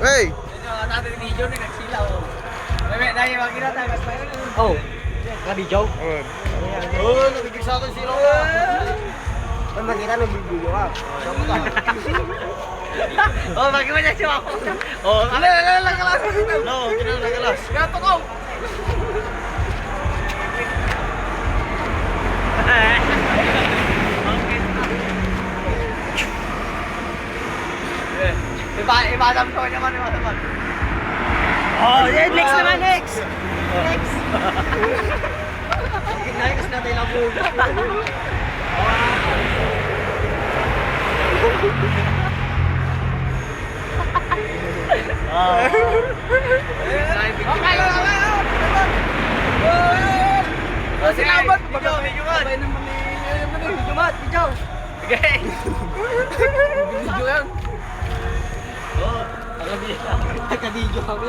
Hey! natin video na nagsilaw. May dahil makita tayo mas Oh. Ka-video? Oh, nabigay sa akin sila. Pag makita nung video ka. Oh, bakit mo niya siya ako? Oh, ala ala ala ala. No, kinalagalas. Gato ko. Iba, iba ko naman, iba naman. Oh, yeah, next naman, next. Next. Next natin ang buga. Okay, okay, okay. Oh, sige, video, video mat. Video mat, video. Okay. Video yan. Taga-video kami.